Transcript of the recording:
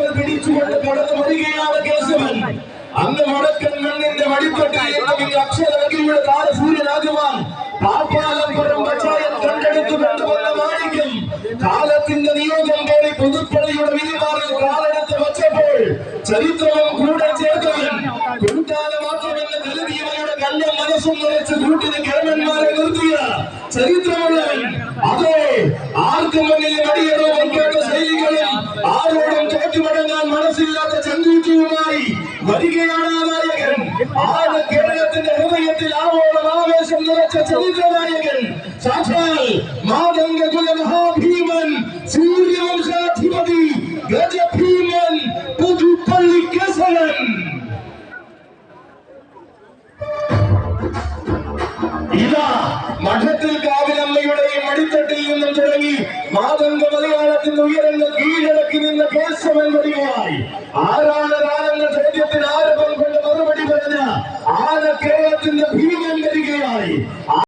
കൈകൾ പിടിച്ചുകൊണ്ട് കടന്നു വരികയാണ് കേശവൻ. അന്ന് വടക്കൻ മണ്ണിന്റെ ഇന്ന് അക്ഷരവകിയുടെ താരസൂര്യനാകുവാൻ പാപ്പാലപ്പുറം പച്ചായൻ കണ്ടെടുത്തു കൊണ്ടുവന്ന മാണിക്യം കാലത്തിന്റെ നിയോഗം പോലെ പുതുപ്പള്ളിയുടെ വിരിമാറിൽ കാലെടുത്ത് വച്ചപ്പോൾ ചരിത്രവും കൂടെ ചേർത്തവൻ കൂട്ടാതെ മാത്രമെന്ന് കരുതിയവരുടെ കല്ലും മനസ്സും നിറച്ച് കൂട്ടിന് കിഴമന്മാരെ നിർത്തിയ ചരിത്രമുള്ളവൻ. അതെ മനസ്സില്ലാത്ത ചങ്കൂറ്റിയുമായി വരികയാണ് ആ നായകൻ ആണ് കേരളത്തിന്റെ ഹൃദയത്തിൽ ആവോളം ആവേശം നിറച്ച ചരിത്ര നായകൻ സാക്ഷാൽ മാതംഗകുല മഹാഭീമൻ സൂര്യവംശാധിപതി ഗജഭീമൻ പുതുപ്പള്ളി കേസവൻ ഇതാ മഠത്തിൽ കാവിലമ്മയുടെയും അടിത്തട്ടിൽ നിന്നും തുടങ്ങി മാതംഗ മലയാളത്തിന്റെ ഉയരങ്ങൾ കീഴടക്കി നിന്ന കേശവൻ വരികയായി ചോദ്യത്തിന്